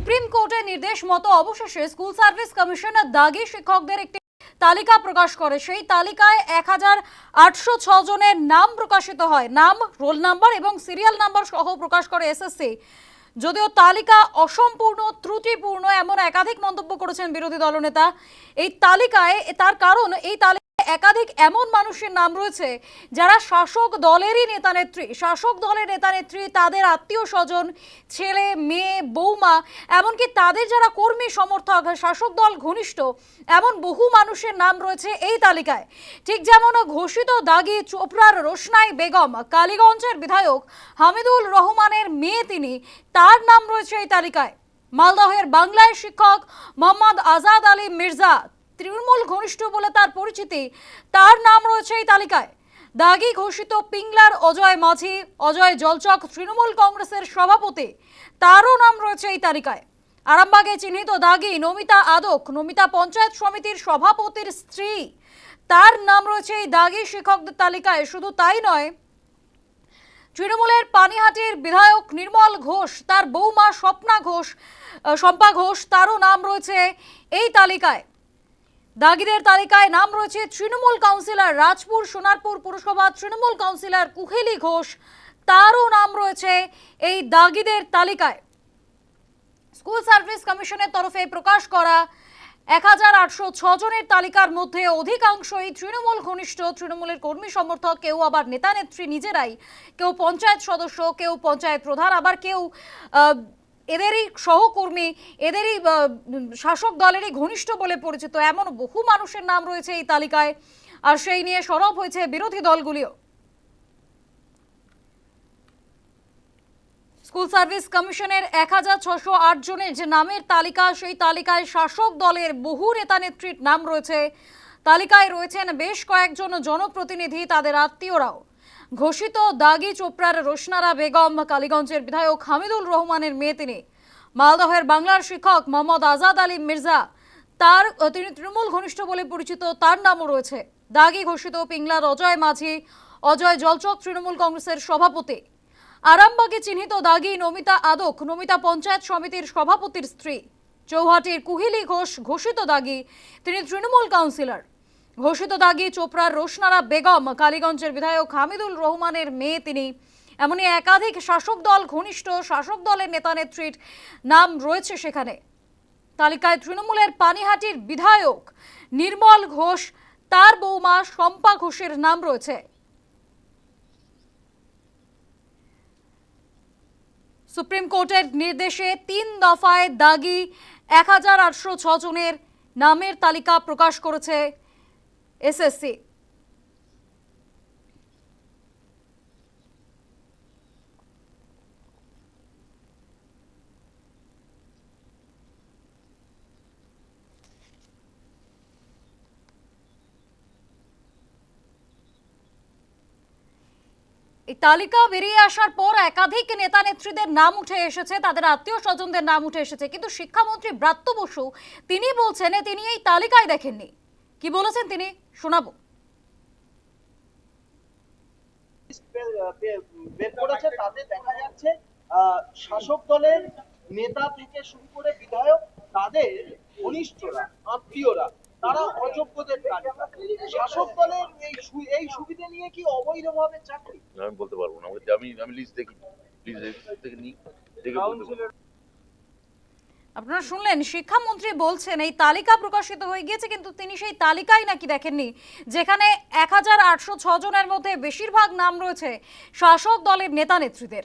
Supreme কোর্টের নির্দেশ মতো অবশেষে স্কুল সার্ভিস কমিশনার দাগি শিক্ষকদের একটি তালিকা প্রকাশ করে। সেই তালিকায় এক হাজার আটশো জনের নাম প্রকাশিত হয়। নাম, রোল নাম্বার এবং সিরিয়াল নাম্বার সহ প্রকাশ করে এসএসসি। যদিও তালিকা অসম্পূর্ণ, ত্রুটিপূর্ণ, এমন একাধিক মন্তব্য করেছেন বিরোধী দলনেতা, এই তালিকায় তার কারণ এই তালিকায় একাধিক এমন মানুষের নাম রয়েছে যারা শাসক দলেরই নেতা নেত্রী। শাসক দলের নেতা নেত্রী, তাদের আত্মীয় স্বজন, ছেলে, মেয়ে, বৌমা, এমনকি তাদের যারা কর্মী সমর্থক, শাসক দল ঘনিষ্ঠ, এমন বহু মানুষের নাম রয়েছে এই তালিকায়। ঠিক যেমন ঘোষিত দাগি, চোপড়ার রোশনাই বেগম, কালীগঞ্জের বিধায়ক হামিদুল রহমানের মেয়ে তিনি, তার নাম রয়েছে এই তালিকায়। মালদহের বাংলায় শিক্ষক মোহাম্মদ আজাদ আলী মির্জা তৃণমূল ঘনিষ্ঠ বলে তার পরিচিতি। তার নাম রয়েছে এই তালিকায়। দাগি ঘোষিত পিংলার অজয় মাঝি, অজয় জলচক তৃণমূল কংগ্রেসের সভাপতি, তারও নাম রয়েছে এই তালিকায়। আরামবাগে চিহ্নিত দাগি নমিতা আদক, নমিতা পঞ্চায়েত সমিতির সভাপতির স্ত্রী। তার নাম রয়েছে এই দাগি শিক্ষকদের তালিকায়। শুধু তাই নয়, তৃণমূলের পানিহাটির বিধায়ক নির্মল ঘোষ, তার বৌমা স্বপ্না ঘোষ শম্পা ঘোষ, তারও নাম রয়েছে এই তালিকায়। দাগিদের তালিকায় নাম রয়েছে তৃণমূল কাউন্সিলর রাজপুর সোনারপুর পুরসভা তৃণমূল কাউন্সিলর কুহেলি ঘোষ। তারও নাম রয়েছে এই দাগিদের তালিকায়। স্কুল সার্ভিস কমিশনের তরফে প্রকাশ করা এক হাজার আটশো জনের তালিকার মধ্যে অধিকাংশই তৃণমূল ঘনিষ্ঠ। তৃণমূলের কর্মী সমর্থক কেউ আবার নেতা নেত্রী নিজেরাই। কেউ পঞ্চায়েত সদস্য, কেউ পঞ্চায়েত প্রধান, আবার কেউ এদেরই সহকর্মী, এদেরই শাসক দলেরই ঘনিষ্ঠ বলে পরিচিত এমন বহু মানুষের নাম রয়েছে এই তালিকায়। আর সেই নিয়ে সরব হয়েছে বিরোধী দলগুলিও। স্কুল সার্ভিস কমিশনের এক জনের যে নামের তালিকা, সেই তালিকায় শাসক দলের বহু নেতা নেত্রীর নাম রয়েছে। তালিকায় রয়েছেন বেশ কয়েকজন জনপ্রতিনিধি, তাদের আত্মীয়রাও। ঘোষিত দাগি চোপড়ার রোশনারা বেগম কালীগঞ্জের বিধায়ক হামিদুল রহমানের মেয়ে তিনি। মালদহের বাংলার শিক্ষক মোহাম্মদ আজাদ আলী মির্জা, তার, তিনি তৃণমূল ঘনিষ্ঠ বলে পরিচিত, তার নামও রয়েছে। দাগি ঘোষিত পিংলার অজয় মাঝি, অজয় জলচক তৃণমূল কংগ্রেসের সভাপতি। আরামবাগে চিহ্নিত দাগি নমিতা আদক, নমিতা পঞ্চায়েত সমিতির সভাপতির স্ত্রী। চৌহাটির কুহিলি ঘোষ ঘোষিত দাগি, তিনি তৃণমূল কাউন্সিলর। ঘোষিত দাগি চোপড়ার রোশনারা বেগম, কালীগঞ্জের বিধায়ক হামিদুল রহমানের মেয়ে তিনি। এমনই একাধিক শাসক দল, ঘনিষ্ঠ শাসক দলের নেতা নেত্রীর নাম রয়েছে সেখানে। তালিকায় তৃণমূলের পানিহাটির বিধায়ক নির্মল ঘোষ, তার বৌমা শম্পা ঘোষের নাম রয়েছে। সুপ্রিম কোর্টের নির্দেশে তিন দফায় দাগি এক হাজার আটশো জনের নামের তালিকা প্রকাশ করেছে এসএসসি তালিকা বেরিয়ে আসার পর একাধিক নেতা নেত্রীদের নাম উঠে এসেছে, তাদের আত্মীয় স্বজনদের নাম উঠে এসেছে। কিন্তু শিক্ষামন্ত্রী ব্রাত্য বসু, তিনি বলছেন, তিনি এই তালিকায় দেখেননি। কি বলেছেন তিনি? শোনাবো। বের- করেছে তাতে দেখা যাচ্ছে শাসক দলের নেতা থেকে শুরু করে বিধায়ক তাদের ঘনিষ্ঠরা আত্মীয়রা তারা অযোগ্যদের তালিকা শাসক দলের এই এই সুবিধা নিয়ে কি অবৈধভাবে চাকরি? আমি বলতে পারব না। আমি আমি লিস্ট দেখি লিস্ট দেখে নিই দেখে। আপনারা শুনলেন, শিক্ষামন্ত্রী বলছেন, এই তালিকা প্রকাশিত হয়ে গিয়েছে, কিন্তু তিনি সেই তালিকাই নাকি দেখেননি, যেখানে এক হাজার আটশো জনের মধ্যে বেশিরভাগ নাম রয়েছে শাসক দলের নেতা নেত্রীদের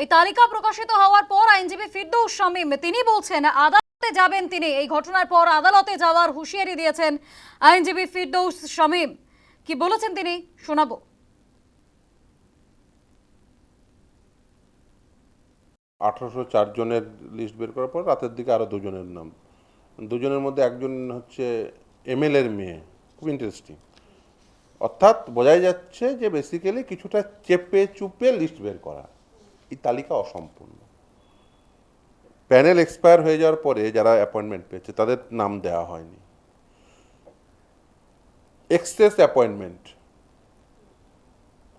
এই তালিকা প্রকাশিত হওয়ার পর আইনজীবী ফিরদৌস শামীম, তিনি বলছেন, আদালতে যাবেন তিনি। এই ঘটনার পর আদালতে যাওয়ার হুঁশিয়ারি দিয়েছেন আইনজীবী ফিরদৌস শামীম। কি বলেছেন তিনি? শোনাবো। আঠারোশো চার জনের লিস্ট বের করার পর রাতের দিকে আরও দুজনের নাম। দুজনের মধ্যে একজন হচ্ছে এমএলএর মেয়ে, খুব ইন্টারেস্টিং অর্থাৎ বোঝাই যাচ্ছে যে বেসিক্যালি কিছুটা চেপে চুপে লিস্ট বের করা। এই তালিকা অসম্পূর্ণ। প্যানেল এক্সপায়ার হয়ে যাওয়ার পরে যারা অ্যাপয়েন্টমেন্ট পেয়েছে, তাদের নাম দেওয়া হয়নি। Access appointment.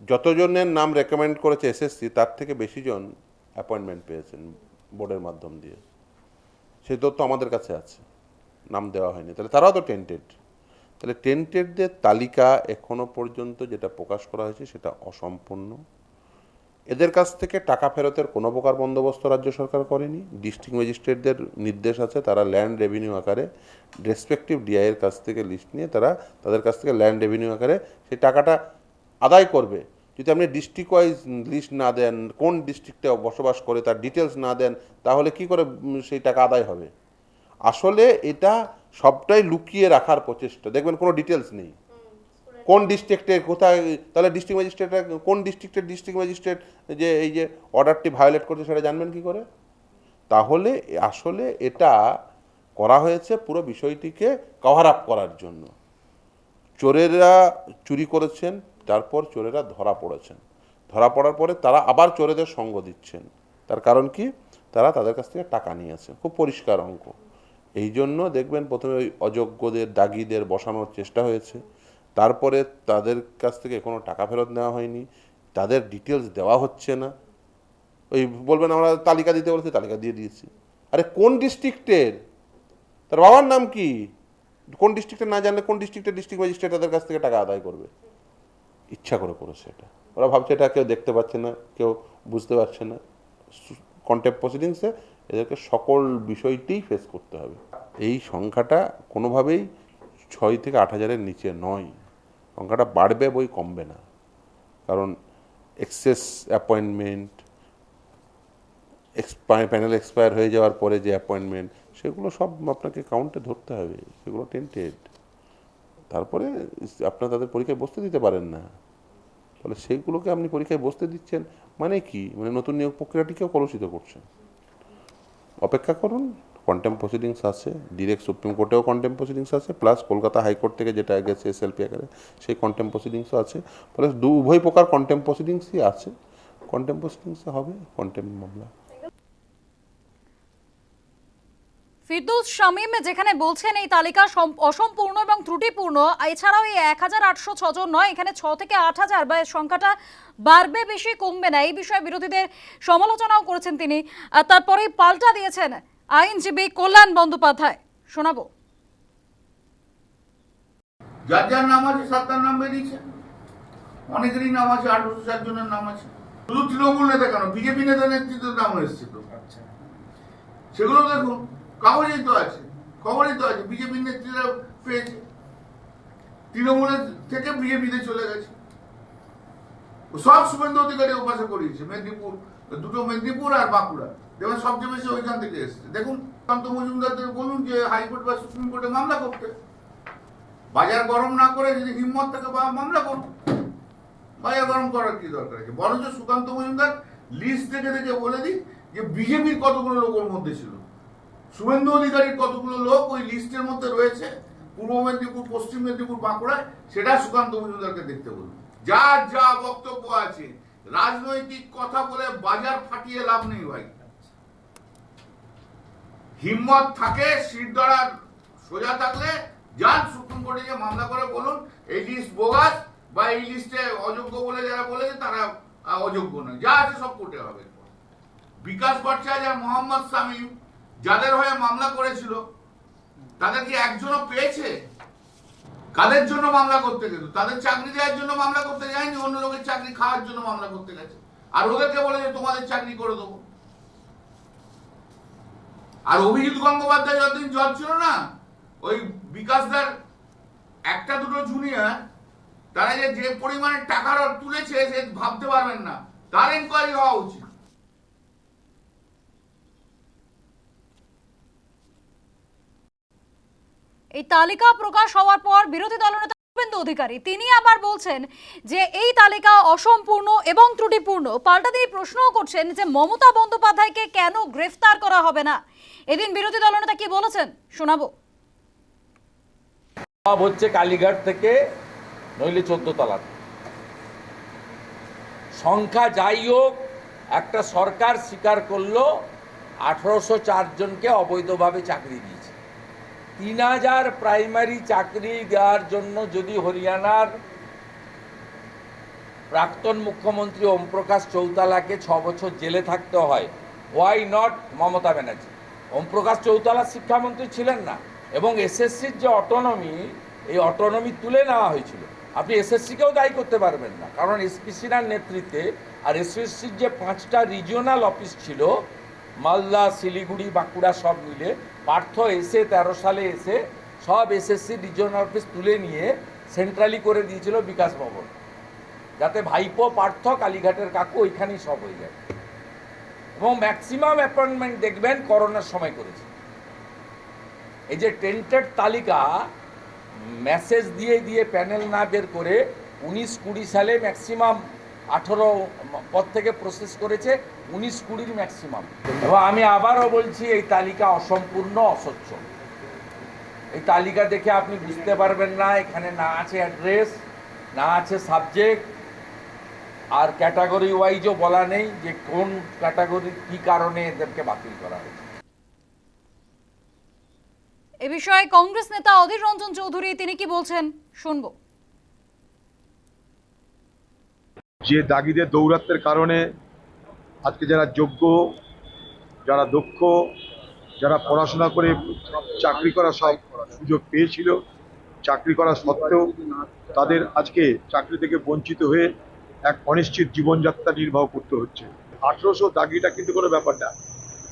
যতজনের নাম রেকমেন্ড করেছে এসএসসি তার থেকে বেশি জন অ্যাপয়েন্টমেন্ট পেয়েছেন বোর্ডের মাধ্যম দিয়ে। সেই তথ্য আমাদের কাছে আছে, নাম দেওয়া হয়নি। তাহলে তারাও তো টেন্টেড। তাহলে টেন্টেডদের তালিকা এখনও পর্যন্ত যেটা প্রকাশ করা হয়েছে, সেটা অসম্পূর্ণ। এদের কাছ থেকে টাকা ফেরতের কোনো প্রকার বন্দোবস্ত রাজ্য সরকার করেনি। ডিস্ট্রিক্ট ম্যাজিস্ট্রেটদের নির্দেশ আছে তারা ল্যান্ড রেভিনিউ আকারে রেসপেক্টিভ ডিআইয়ের কাছ থেকে লিস্ট নিয়ে তারা তাদের কাছ থেকে ল্যান্ড রেভিনিউ আকারে সেই টাকাটা আদায় করবে। যদি আপনি ডিস্ট্রিক্ট ওয়াইজ লিস্ট না দেন, কোন ডিস্ট্রিক্টে বসবাস করে, তার ডিটেলস না দেন, তাহলে কি করে সেই টাকা আদায় হবে? আসলে এটা সবটাই লুকিয়ে রাখার প্রচেষ্টা। দেখবেন কোনো ডিটেলস নেই। কোন ডিস্ট্রিক্টে কোথায়, তাহলে ডিস্ট্রিক্ট ম্যাজিস্ট্রেট কোন ডিস্ট্রিক্টের ডিস্ট্রিক্ট ম্যাজিস্ট্রেট যে এই যে অর্ডারটি ভায়োলেট করছে সেটা জানবেন কি করে? তাহলে আসলে এটা করা হয়েছে পুরো বিষয়টিকে কভার আপ করার জন্য। চোরেরা চুরি করেছেন, তারপর চোরেরা ধরা পড়েছেন। ধরা পড়ার পরে তারা আবার চোরেদের সঙ্গ দিচ্ছেন। তার কারণ কি? তারা তাদের কাছ থেকে টাকা নিয়েছে। খুব পরিষ্কার অঙ্ক। এই জন্য দেখবেন প্রথমে ওই অযোগ্যদের, দাগিদের বসানোর চেষ্টা হয়েছে। তারপরে তাদের কাছ থেকে কোনো টাকা ফেরত নেওয়া হয়নি, তাদের ডিটেলস দেওয়া হচ্ছে না। ওই বলবেন আমরা তালিকা দিতে বলেছি, তালিকা দিয়ে দিয়েছি। আরে কোন ডিস্ট্রিক্টের তার বাবার নাম কি? কোন ডিস্ট্রিক্টে না জানলে কোন ডিস্ট্রিক্টের ডিস্ট্রিক্ট ম্যাজিস্ট্রেট তাদের কাছ থেকে টাকা আদায় করবে? ইচ্ছা করে করেছে এটা। ওরা ভাবছে এটা কেউ দেখতে পাচ্ছে না, কেউ বুঝতে পারছে না। কন্টেম্প প্রসিডিংসে এদেরকে সকল বিষয়টিই ফেস করতে হবে। এই সংখ্যাটা কোনোভাবেই ছয় থেকে আট হাজারের নিচে নয়। সংখ্যাটা বাড়বে বই কমবে না। কারণ এক্সেস অ্যাপয়েন্টমেন্ট প্যানেল এক্সপায়ার হয়ে যাওয়ার পরে যে অ্যাপয়েন্টমেন্ট সেগুলো সব আপনাকে কাউন্টে ধরতে হবে, সেগুলো টেন্টেড তারপরে আপনার তাদের পরীক্ষায় বসতে দিতে পারেন না। তাহলে সেইগুলোকে আপনি পরীক্ষায় বসতে দিচ্ছেন মানে কি? মানে নতুন নিয়োগ প্রক্রিয়াটিকেও কলুষিত করছেন অপেক্ষা করুন। কন্টেম্প প্রসিডিংস আছে ডিরেক্ট সুপ্রিম কোর্টেও কন্টেম্প প্রসিডিংস আছে প্লাস কলকাতা হাইকোর্ট থেকে যেটা গেছে এসএলপি আকারে, সেই কন্টেম্প প্রসিডিংসও আছে। প্লাস দু উভয় প্রকার কন্টেম্প প্রসিডিংসই আছে। কন্টেম্প প্রসিডিংসে হবে কন্টেম্প মামলা। ফিরদৌস শামীম, যেখানে বলছেন এই তালিকা অসম্পূর্ণ এবং ত্রুটিপূর্ণ। এছাড়াও এই এক হাজার আটশো ছজন নয়, এখানে ছ থেকে আট হাজার বা সংখ্যাটা বাড়বে বেশি, কমবে না। এই বিষয়ে বিরোধীদের সমালোচনাও করেছেন তিনি। আর তারপরেই পাল্টা দিয়েছেন আইনজীবী কল্যাণ বন্দ্যোপাধ্যায় শোনাবো। যার যার নাম আছে সাত তার নাম বেরিয়েছে। অনেকেরই নাম আছে আঠারোশো চার জনের নাম আছে। শুধু তৃণমূল নেতা কেন? বিজেপি নেতা নেতৃত্বের নাম এসছে তো। সেগুলো দেখুন কাগজেই তো আছে খবরেই তো আছে বিজেপি নেত্রীরা পেয়েছে। তৃণমূলের থেকে বিজেপিতে চলে গেছে। সব শুভেন্দু অধিকারী উপাসে করিয়েছে মেদিনীপুর দুটো মেদিনীপুর আর বাঁকুড়া। দেখবেন সবচেয়ে বেশি ওইখান থেকে এসছে। দেখুন কান্ত মজুমদারদের বলুন যে হাইকোর্ট বা সুপ্রিম কোর্টে মামলা করতে। বাজার গরম না করে যদি হিম্মত থাকে বা মামলা করুন বাজার গরম করার কি দরকার আছে? বরঞ্চ সুকান্ত মজুমদার লিস্ট দেখে দেখে বলে দিই যে বিজেপির কতগুলো লোক ওর মধ্যে ছিল। শুভেন্দু অধিকারীর কতগুলো লোক ওই লিস্টের মধ্যে রয়েছে? পূর্ব মেদিনীপুর, পশ্চিম মেদিনীপুর, বাঁকুড়ায়। সেটা সুকান্ত মজুমদারকে দেখতে বলুন। যার যা বক্তব্য আছে, রাজনৈতিক কথা বলে বাজার ফাটিয়ে লাভ নেই ভাই। হিম্মত থাকে শিরদড়ার সোজা থাকলে যান, সুপ্রিম কোর্টে যে মামলা করে বলুন, এই লিস্ট বোগাস বা এই লিস্টে অযোগ্য বলে যারা বলেছে, তারা অযোগ্য নয়। যা আছে সব কোর্টে হবে। বিকাশ ভট্টাচার্য আর মোহাম্মদ শামীম যাদের হয়ে মামলা করেছিল, তাদের কি একজনও পেয়েছে? কাদের জন্য মামলা করতে গেল? তাদের চাকরি দেওয়ার জন্য মামলা করতে যায়নি, অন্য লোকের চাকরি খাওয়ার জন্য মামলা করতে গেছে। আর ওদেরকে বলে যে তোমাদের চাকরি করে দেবো। আর অভিজিৎ গঙ্গোপাধ্যায় যতদিন জজ ছিল না, ওই বিকাশদার একটা দুটো জুনিয়র তারা যে যে পরিমাণে টাকার তুলেছে, সে ভাবতে পারবেন না। তার এনকোয়ারি হওয়া উচিত। এই তালিকা প্রকাশ হওয়ার পর বিরোধী দলনেতা শুভেন্দু অধিকারী? তিনি আবার বলছেন যে এই তালিকা অসম্পূর্ণ এবং ত্রুটিপূর্ণ। পাল্টা তিনি প্রশ্নও করছেন যে মমতা বন্দ্যোপাধ্যায়কে কেন গ্রেফতার করা হবে না? এদিন বিরোধী দলনেতা কি বলেছেন? শোনাবো। হচ্ছে কালীঘাট থেকে নইলে চোদ্দ তলা সংখ্যা যাই হোক, একটা সরকার স্বীকার করল, আঠারোশো জনকে অবৈধভাবে চাকরি দিয়েছে। তিন হাজার প্রাইমারি চাকরি দেওয়ার জন্য যদি হরিয়ানার প্রাক্তন মুখ্যমন্ত্রী ওমপ্রকাশ চৌতালাকে ছ বছর জেলে থাকতে হয় ওয়াই নট মমতা ব্যানার্জি? ওমপ্রকাশ চৌতালা শিক্ষামন্ত্রী ছিলেন না, এবং এসএসসির যে অটোনমি এই অটোনমি তুলে নেওয়া হয়েছিল। আপনি এসএসসিকেও দায়ী করতে পারবেন না, কারণ এসপিসির নেতৃত্বে আর এসএসসির যে পাঁচটা রিজিওনাল অফিস ছিল, মালদা, শিলিগুড়ি, বাঁকুড়া সব মিলে পার্থ এসে তেরো সালে এসে সব এসএসসি রিজিওনাল অফিস তুলে নিয়ে সেন্ট্রালি করে দিয়েছিল বিকাশ ভবন। যাতে ভাইপো, পার্থ, কালীঘাটের কাকু ওইখানেই সব হয়ে যায়। এবং ম্যাক্সিমাম অ্যাপয়েন্টমেন্ট দেখবেন করোনার সময় করেছে। এই যে টেন্টেড তালিকা মেসেজ দিয়ে দিয়ে প্যানেল না বের করে উনিশ কুড়ি সালে ম্যাক্সিমাম আঠেরো পর থেকে প্রসেস করেছে উনিশ কুড়ির ম্যাক্সিমাম এবং আমি আবারও বলছি এই তালিকা অসম্পূর্ণ অস্বচ্ছ এই তালিকা দেখে আপনি বুঝতে পারবেন না এখানে না আছে অ্যাড্রেস না আছে সাবজেক্ট আর ক্যাটাগরি ওয়াইজও বলা নেই যে কোন ক্যাটাগরি কি কারণে এদেরকে বাতিল করা হয়েছে। এ বিষয়ে কংগ্রেস নেতা অধীর রঞ্জন চৌধুরী তিনি কি বলছেন? শুনব। যে দাগিদের দৌরাত্মের কারণে আজকে যারা যোগ্য, যারা দক্ষ, যারা পড়াশোনা করে চাকরি করা সব সুযোগ পেয়েছিল, চাকরি করা সত্ত্বেও তাদের আজকে চাকরি থেকে বঞ্চিত হয়ে এক অনিশ্চিত জীবনযাত্রা নির্বাহ করতে হচ্ছে। আঠেরোশো দাগিটা কিন্তু কোনো ব্যাপার না।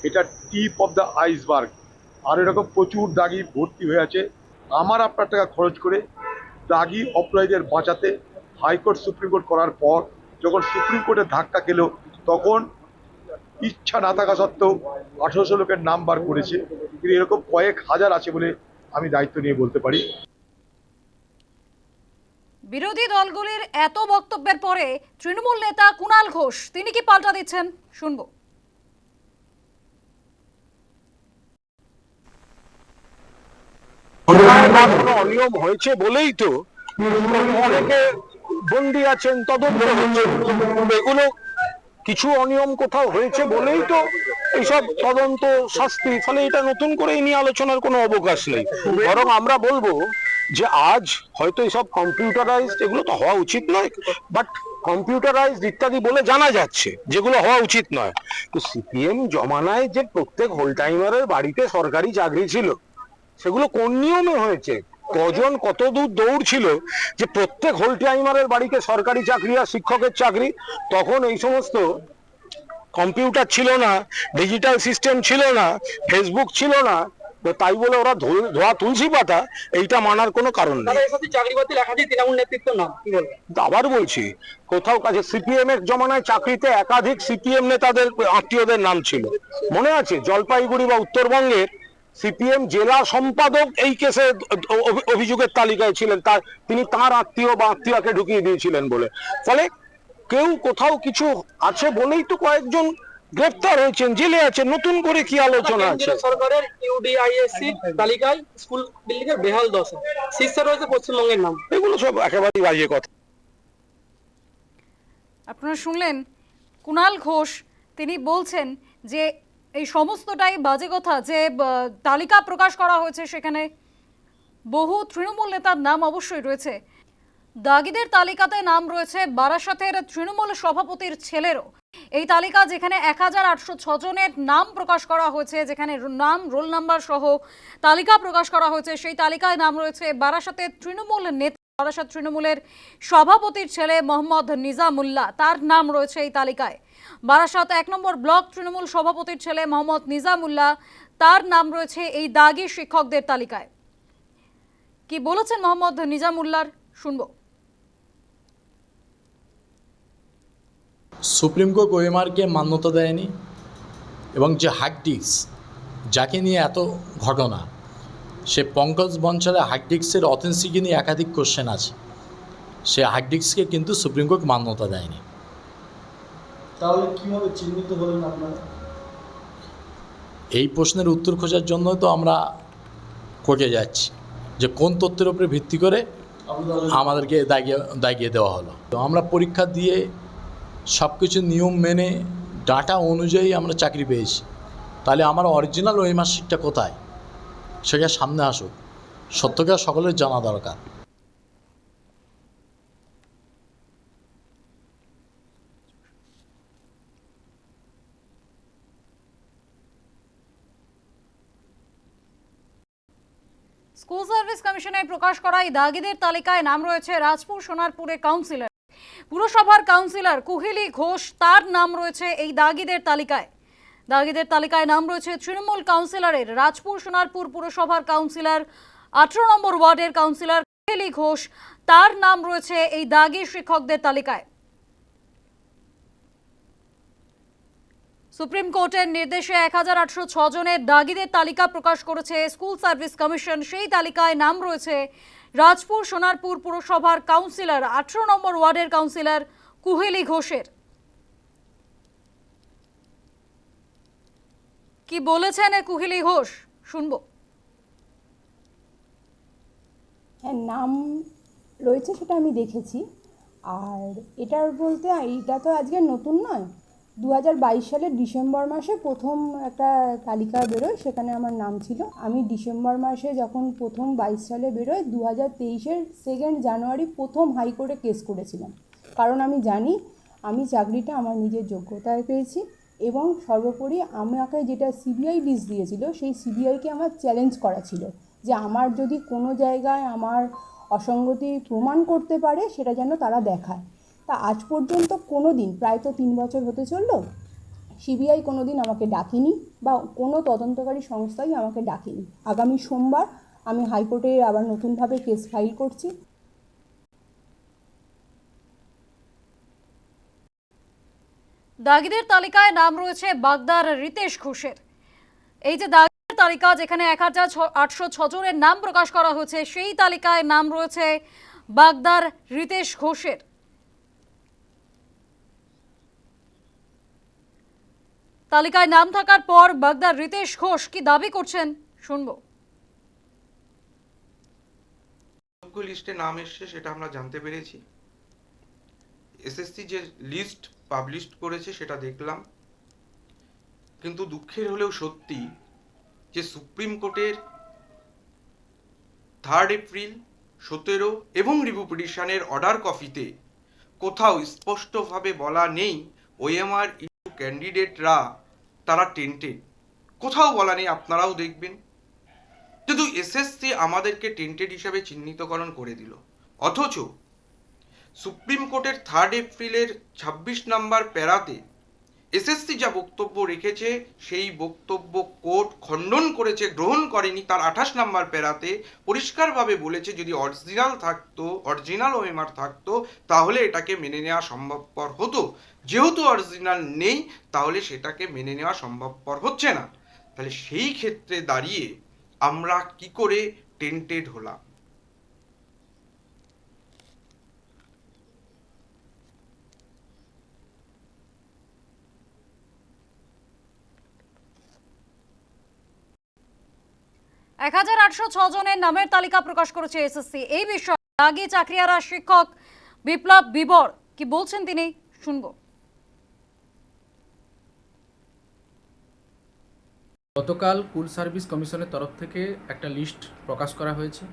এটা টিপ অফ দ্য আইসবার্গ। আর এরকম প্রচুর দাগি ভর্তি হয়ে আছে। আমার আপনার টাকা খরচ করে দাগি অপরাধীদের বাঁচাতে হাইকোর্ট সুপ্রিম কোর্ট করার পর যখন সুপ্রিম কোর্টের ধাক্কা খেলো তখন ইচ্ছা না থাকা সত্ত্বেও আঠারোশো লোকের নাম বার করেছে। কিন্তু এরকম কয়েক হাজার আছে বলে আমি দায়িত্ব নিয়ে বলতে পারি। বিরোধী দলগুলির এত বক্তব্যের পরে তৃণমূল নেতা কুণাল ঘোষ তিনি কি পাল্টা দিচ্ছেন? শুনব। অনিয়ম হয়েছে বলেই তো অনেকে বন্দি আছেন তদন্ত এগুলো কিছু অনিয়ম কোথাও হয়েছে বলেই তো এইসব তদন্ত শাস্তি, ফলে এটা নতুন করে নিয়ে আলোচনার কোনো অবকাশ নেই। বরং আমরা বলব যে আজ হয়তো এইসব কম্পিউটারাইজড, এগুলো তো হওয়া উচিত নয়, বাট কম্পিউটারাইজড ইত্যাদি বলে জানা যাচ্ছে, যেগুলো হওয়া উচিত নয়। তো সিপিএম জমানায় যে প্রত্যেক হোল টাইমারের বাড়িতে সরকারি চাকরি ছিল, সেগুলো কোন নিয়মে হয়েছে? কজন কত দূর দৌড় ছিল যে প্রত্যেক হোল টাইমারের বাড়িতে সরকারি চাকরি আর শিক্ষকের চাকরি তখন এই সমস্ত কম্পিউটার ছিল না ডিজিটাল সিস্টেম ছিল না ফেসবুক ছিল না তো তাই বলে ওরা ধোয়া তুলসী পাতা এইটা মানার কোনো কারণ নেই। আবার বলছি কোথাও কাছে সিপিএম এর জমানায় চাকরিতে একাধিক সিপিএম নেতাদের আত্মীয়দের নাম ছিল। মনে আছে জলপাইগুড়ি বা উত্তরবঙ্গের সিপিএম জেলা সম্পাদক এই কেসে অভিযোগের তালিকায় ছিলেন। তার তিনি তার আত্মীয় বা আত্মীয়কে ঢুকিয়ে দিয়েছিলেন বলে। ফলে কেউ কোথাও কিছু আছে বলেই তো কয়েকজন গ্রেপ্তার হয়েছেন জেলে আছেন নতুন করে কি আলোচনা আছে? সরকারের ইউডিআইএসসি তালিকায় স্কুল বিল্ডিং এর বেহাল দশা। শীর্ষে রয়েছে পশ্চিমবঙ্গের নাম। এগুলো সব একেবারেই বাজে কথা। আপনারা শুনলেন কুণাল ঘোষ তিনি বলছেন যে এই সমস্তটাই বাজে কথা যে তালিকা প্রকাশ করা হয়েছে সেখানে। বহু তৃণমূল নেতার নাম অবশ্যই রয়েছে। দাগিদের তালিকাতে নাম রয়েছে বারাসাতের তৃণমূল সভাপতির ছেলেরও। এই তালিকা যেখানে এক হাজার আটশো জনের নাম প্রকাশ করা হয়েছে, যেখানে নাম, রোল নাম্বার সহ তালিকা প্রকাশ করা হয়েছে, সেই তালিকায় নাম রয়েছে বারাসাতের তৃণমূল নেতা। বারাসাত তৃণমূলের সভাপতির ছেলে মোহাম্মদ নিজামুল্লাহ, তার নাম রয়েছে এই তালিকায়। বারাসাত এক নম্বর ব্লক তৃণমূল সভাপতির ছেলে মোহাম্মদ নিজামুল্লাহ, তার নাম রয়েছে এই দাগি শিক্ষকদের তালিকায়। কি বলেছেন মোহাম্মদ নিজামুল্লাহর? শুনব। সুপ্রিম কোর্ট ওএমআরকে মান্যতা দেয়নি এবং যে হার্ড ডিস্ক যাকে নিয়ে এত ঘটনা সে পঙ্কজ বঞ্চলে হার্ড ডিস্কের অথেন্সিটি নিয়ে একাধিক কোশ্চেন আছে। সে হার্ড ডিস্ককে কিন্তু সুপ্রিম কোর্ট মান্যতা দেয়নি। তাহলে কীভাবে চিহ্নিত হলেন আপনারা? এই প্রশ্নের উত্তর খোঁজার জন্যই তো আমরা কোর্টে যাচ্ছি যে কোন তথ্যের উপরে ভিত্তি করে আমাদেরকে দাগিয়ে দাগিয়ে দেওয়া হলো। তো আমরা পরীক্ষা দিয়ে সব কিছু নিয়ম মেনে ডাটা অনুযায়ী আমরা চাকরি পেয়েছি। তাহলে আমার অরিজিনাল ওই মাসিকটা কোথায়? সেটা সামনে আসুক। সত্যকে সকলের জানা দরকার। স্কুল সার্ভিস কমিশনের প্রকাশ করা এই দাগিদের তালিকায় নাম রয়েছে রাজপুর সোনারপুরে কাউন্সিলর। পুরসভার কাউন্সিলর কুহিলি ঘোষ, তার নাম রয়েছে এই দাগিদের তালিকায়। দাগিদের তালিকায় নাম রয়েছে তৃণমূল কাউন্সিলরের। রাজপুর সোনারপুর পুরসভার কাউন্সিলর, আঠারো নম্বর ওয়ার্ডের কাউন্সিলর কুহিলি ঘোষ। তার নাম রয়েছে এই দাগি শিক্ষকদের তালিকায়। সুপ্রিম কোর্টের নির্দেশে এক হাজার আটশো জনের দাগিদের তালিকা প্রকাশ করেছে স্কুল সার্ভিস কমিশন। সেই তালিকায় নাম রয়েছে রাজপুর সোনারপুর পুরসভার কাউন্সিলর, আঠারো নম্বর ওয়ার্ডের কাউন্সিলর কুহেলি ঘোষের। কি বলেছেন কুহেলি ঘোষ? শুনব। হ্যাঁ নাম রয়েছে সেটা আমি দেখেছি। আর এটার বলতে এটা তো আজকে নতুন নয়। দু সালের ডিসেম্বর মাসে প্রথম একটা তালিকা বেরোয়, সেখানে আমার নাম ছিল। আমি ডিসেম্বর মাসে যখন প্রথম বাইশ সালে বেরোয় দু হাজার তেইশের সেকেন্ড জানুয়ারি প্রথম হাইকোর্টে কেস করেছিলাম। কারণ আমি জানি, আমি চাকরিটা আমার নিজের যোগ্যতায় পেয়েছি। এবং সর্বোপরি আমাকে যেটা সিবিআই লিস্ট দিয়েছিল, সেই সিবিআইকে আমার চ্যালেঞ্জ করা ছিল যে আমার যদি কোনো জায়গায় আমার অসঙ্গতি প্রমাণ করতে পারে, সেটা যেন তারা দেখায়। তা আজ পর্যন্ত কোনো দিন প্রায় তো তিন বছর হতে চলল সিবিআই কোনো দিন আমাকে ডাকেনি বা কোনো তদন্তকারী সংস্থাই আমাকে ডাকেনি। আগামী সোমবার আমি হাইকোর্টে আবার নতুনভাবে কেস ফাইল করছি। দাগিদের তালিকায় নাম রয়েছে বাগদার রিতেশ ঘোষের। এই যে দাগিদের তালিকা, যেখানে এক হাজার আটশো জনের নাম প্রকাশ করা হয়েছে, সেই তালিকায় নাম রয়েছে বাগদার রিতেশ ঘোষের। তালিকায় নাম থাকার পর বাগদার রিতেশ ঘোষ কি দাবি করছেন? শুনব। লিস্টে নাম এসছে, সেটা আমরা জানতে পেরেছি। এসএসসি যে লিস্ট পাবলিশ করেছে, সেটা দেখলাম। কিন্তু দুঃখের হলেও সত্যি যে সুপ্রিম কোর্টের থার্ড এপ্রিল সতেরো এবং রিভিউ পিটিশনের অর্ডার কপিতে কোথাও স্পষ্টভাবে বলা নেই ওএমআর ইউ ক্যান্ডিডেটরা তারা টেন্টেড কোথাও বলা নেই, আপনারাও দেখবেন। কিন্তু এসএসসি আমাদেরকে টেন্টেড হিসাবে চিহ্নিতকরণ করে দিল। অথচ সুপ্রিম কোর্টের থার্ড এপ্রিলের ছাব্বিশ নাম্বার প্যারাতে এসএসসি যা বক্তব্য রেখেছে, সেই বক্তব্য কোর্ট খণ্ডন করেছে, গ্রহণ করেনি, তার আঠাশ নাম্বার প্যারাতে পরিষ্কারভাবে বলেছে, যদি অরিজিনাল থাকতো অরিজিনাল ওএমআর থাকতো, তাহলে এটাকে মেনে নেওয়া সম্ভবপর হতো। যেহেতু অরিজিনাল নেই, তাহলে সেটাকে মেনে নেওয়া সম্ভবপর হচ্ছে না। তাহলে সেই ক্ষেত্রে দাঁড়িয়ে আমরা কি করে টেন্টেড হলাম? এক হাজার আটশো জনের নামের তালিকা প্রকাশ করেছে এসএসসি। এই বিষয়ে আগে চাকরিয়ারা শিক্ষক বিপ্লব বিবর, কি বলছেন তিনি? শুনব। গতকাল কুল সার্ভিস কমিশনের তরফ থেকে একটা লিস্ট প্রকাশ করা হয়েছে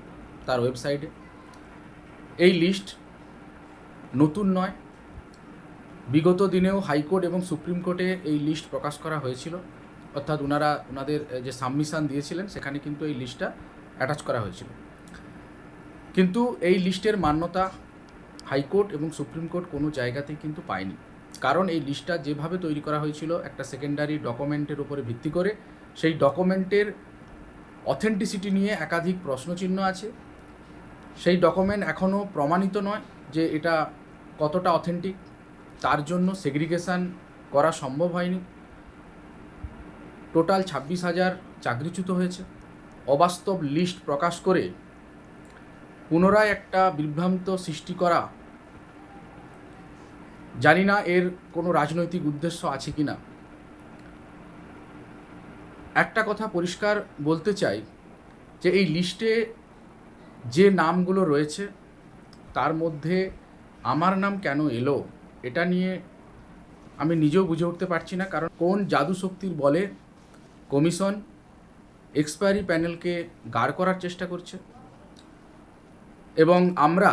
তার ওয়েবসাইটে। এই লিস্ট নতুন নয়। বিগত দিনেও হাইকোর্ট এবং সুপ্রিম কোর্টে এই লিস্ট প্রকাশ করা হয়েছিল। অর্থাৎ ওনারা ওনাদের যে সাবমিশন দিয়েছিলেন, সেখানে কিন্তু এই লিস্টটা অ্যাটাচ করা হয়েছিল। কিন্তু এই লিস্টের মান্যতা হাইকোর্ট এবং সুপ্রিম কোর্ট কোনো জায়গাতেই কিন্তু পায়নি। কারণ এই লিস্টটা যেভাবে তৈরি করা হয়েছিল, একটা সেকেন্ডারি ডকুমেন্টের উপরে ভিত্তি করে, সেই ডকুমেন্টের অথেন্টিসিটি নিয়ে একাধিক প্রশ্নচিহ্ন আছে। সেই ডকুমেন্ট এখনও প্রমাণিত নয় যে এটা কতটা অথেন্টিক তার জন্য সেগ্রিগেশন করা সম্ভব হয়নি। টোটাল ছাব্বিশ হাজার চাকরিচ্যুত হয়েছে। অবাস্তব লিস্ট প্রকাশ করে পুনরায় একটা বিভ্রান্ত সৃষ্টি করা। জানি না এর কোনো রাজনৈতিক উদ্দেশ্য আছে কি না একটা কথা পরিষ্কার বলতে চাই যে এই লিস্টে যে নামগুলো রয়েছে, তার মধ্যে আমার নাম কেন এলো, এটা নিয়ে আমি নিজেও বুঝে উঠতে পারছি না। কারণ কোন জাদু শক্তির বলে কমিশন এক্সপায়ারি প্যানেলকে গাড় করার চেষ্টা করছে। এবং আমরা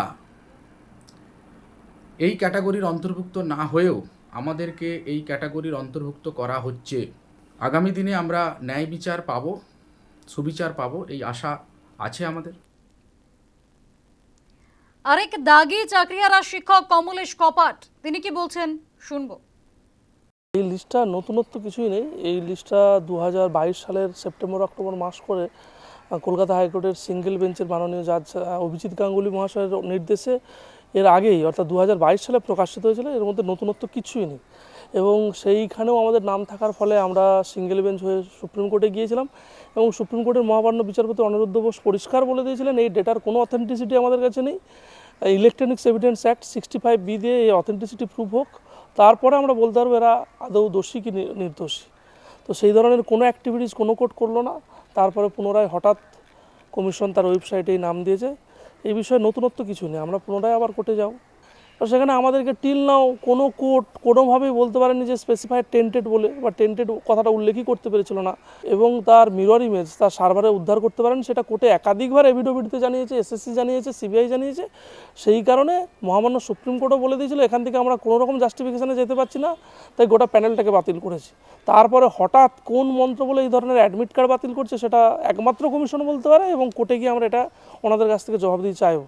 এই ক্যাটাগরির অন্তর্ভুক্ত না হয়েও আমাদেরকে এই ক্যাটাগরির অন্তর্ভুক্ত করা হচ্ছে। আগামী দিনে আমরা ন্যায় বিচার পাবো, সুবিচার পাবো, এই আশা আছে আমাদের। আরেক দাগি চাকরিহারা শিক্ষক কমলেশ কপাট, তিনি কি বলছেন? শুনব। এই লিস্টটা নতুনত্ব কিছুই নেই। এই লিস্টটা দু হাজার বাইশ সালের সেপ্টেম্বর, অক্টোবর মাস করে কলকাতা হাইকোর্টের সিঙ্গেল বেঞ্চের মাননীয় জাজ অভিজিৎ গাঙ্গুলি মহাশয়ের নির্দেশে এর আগেই, অর্থাৎ দু হাজার বাইশ সালে প্রকাশিত হয়েছিল, এর মধ্যে নতুনত্ব কিছুই নেই। এবং সেইখানেও আমাদের নাম থাকার ফলে আমরা সিঙ্গেল বেঞ্চ হয়ে সুপ্রিম কোর্টে গিয়েছিলাম এবং সুপ্রিম কোর্টের মহামান্য বিচারপতি অনিরুদ্ধ বোস পরিষ্কার বলে দিয়েছিলেন, এই ডেটার কোনো অথেন্টিসিটি আমাদের কাছে নেই। Electronics evidence act sixty five B দিয়ে এই অথেন্টিসিটি প্রুভ হোক। তারপরে আমরা বলতে পারব এরা আদৌ দোষী কি নির্দোষী? তো সেই ধরনের কোনো অ্যাক্টিভিটিস কোনো কোর্ট করল না। তারপরে পুনরায় হঠাৎ কমিশন তার ওয়েবসাইটেই নাম দিয়েছে। এই বিষয়ে নতুনত্ব কিছু নেই। আমরা পুনরায় আবার কোর্টে যাব। তো সেখানে আমাদেরকে টিল নাও কোনো কোর্ট কোনোভাবেই বলতে পারেনি যে স্পেসিফাইড টেন্টেড বলে বা টেন্টেড কথাটা উল্লেখই করতে পেরেছিল না। এবং তার মিরর ইমেজ তার সার্ভারে উদ্ধার করতে পারেন, সেটা কোর্টে একাধিকবার এভিডোভিডিতে জানিয়েছে এসএসসি জানিয়েছে সিবিআই জানিয়েছে। সেই কারণে মহামান্য সুপ্রিম কোর্টও বলে দিয়েছিল, এখান থেকে আমরা কোনো রকম জাস্টিফিকেশানে যেতে পারছি না, তাই গোটা প্যানেলটাকে বাতিল করেছি। তারপরে হঠাৎ কোন মন্ত্র বলে এই ধরনের অ্যাডমিট কার্ড বাতিল করছে, সেটা একমাত্র কমিশন বলতে পারে এবং কোর্টে গিয়ে আমরা এটা ওনাদের কাছ থেকে জবাব জবাবদিহি চাইব।